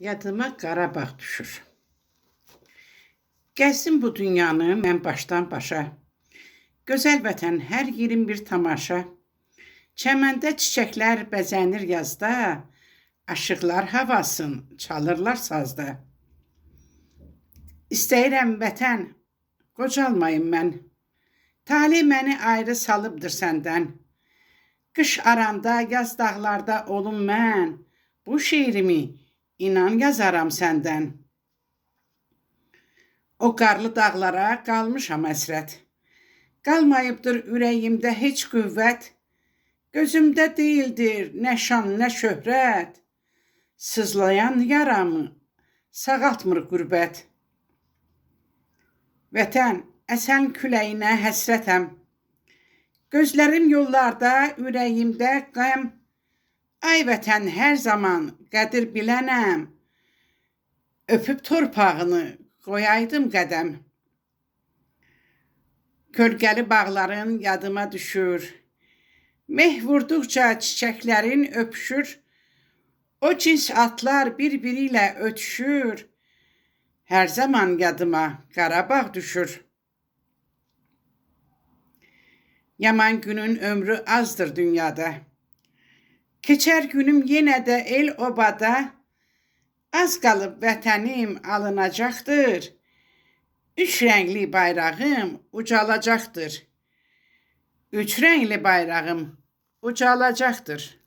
Yadıma Qarabağ düşür. Gəzdim bu dünyanı mən başdan başa. Gözəl vətən, hər yerin bir tamaşa. Çəməndə çiçəklər bəzənir yazda, aşıqlar havasın, çalırlar sazda. İstəyirəm vətən, qocalmayım mən. Tale məni ayrı salıbdır səndən. Qış aranda, yaz dağlarda olum mən. Bu şeirimi inan yazaram səndən. O qarlı dağlara qalmışam əsrət. Qalmayıbdır ürəyimdə heç qüvvət. Gözümdə deyildir nə şan, nə şöhrət. Sızlayan yaramı sağaltmır qürbət. Vətən, əsən küləyinə həsrətəm. Gözlərim yollarda, ürəyimdə qəm. Ay vətən, hər zaman qədir bilənəm. Öpüb torpağını qoyaydım qədəm. Kölgəli bağların yadıma düşür. Meh vurduqca çiçəklərin öpüşür. O cins atlar bir-biri ilə ötüşür. Hər zaman yadıma Qarabağ düşür. Yaman günün ömrü azdır dünyada. Keçər günüm yenə də el obada. Az qalıb vətənim alınacaqdır. Üç rəngli bayrağım ucalacaqdır. Üç rəngli bayrağım ucalacaqdır.